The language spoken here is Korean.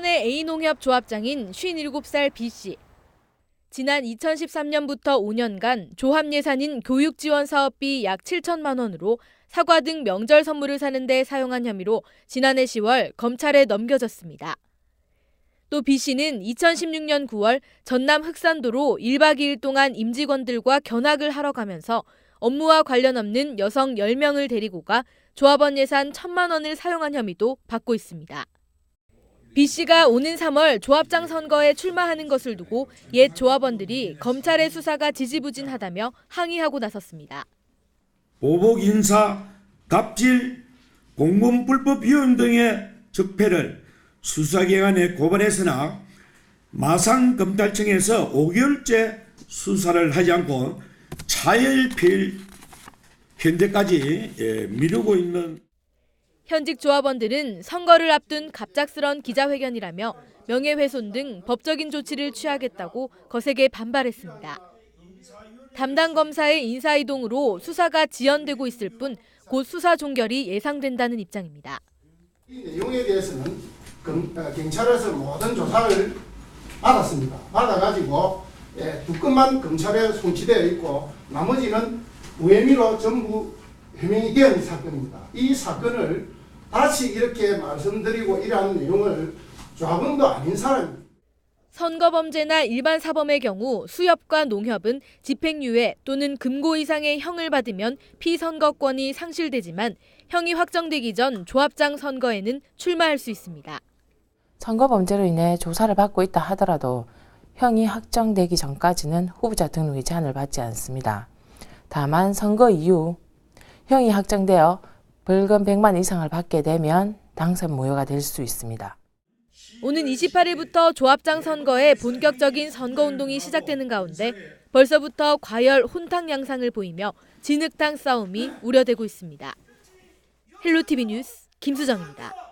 수원의 A농협 조합장인 57살 B씨. 지난 2013년부터 5년간 조합 예산인 교육 지원 사업비 약 7천만 원으로 사과 등 명절 선물을 사는 데 사용한 혐의로 지난해 10월 검찰에 넘겨졌습니다. 또 B 씨는 2016년 9월 전남 흑산도로 1박 2일 동안 임직원들과 견학을 하러 가면서 업무와 관련 없는 여성 10명을 데리고 가 조합원 예산 1천만 원을 사용한 혐의도 받고 있습니다. B 씨가 오는 3월 조합장 선거에 출마하는 것을 두고 옛 조합원들이 검찰의 수사가 지지부진하다며 항의하고 나섰습니다. 보복 인사, 갑질, 공무원 불법 위원 등의 적폐를 수사기관에 고발했으나 마상검찰청에서 5개월째 수사를 하지 않고 차일피일 현재까지 예, 미루고 있는 현직 조합원들은 선거를 앞둔 갑작스런 기자회견이라며 명예훼손 등 법적인 조치를 취하겠다고 거세게 반발했습니다. 담당 검사의 인사이동으로 수사가 지연되고 있을 뿐 곧 수사 종결이 예상된다는 입장입니다. 이 내용에 대해서는 경, 어, 경찰에서 모든 조사를 받았습니다. 받아가지고 예, 두 건만 검찰에 송치되어 있고 나머지는 무혐의로 전부 해명이 되어 사건입니다. 이 사건을 다시 이렇게 말씀드리고 이러한 내용을 조합원도 아닌 사람이 선거범죄나 일반 사범의 경우 수협과 농협은 집행유예 또는 금고 이상의 형을 받으면 피선거권이 상실되지만 형이 확정되기 전 조합장 선거에는 출마할 수 있습니다. 선거 범죄로 인해 조사를 받고 있다 하더라도 형이 확정되기 전까지는 후보자 등록의 제한을 받지 않습니다. 다만 선거 이후 형이 확정되어 벌금 100만 이상을 받게 되면 당선 무효가 될 수 있습니다. 오는 28일부터 조합장 선거에 본격적인 선거 운동이 시작되는 가운데 벌써부터 과열 혼탕 양상을 보이며 진흙탕 싸움이 우려되고 있습니다. 헬로티비 뉴스 김수정입니다.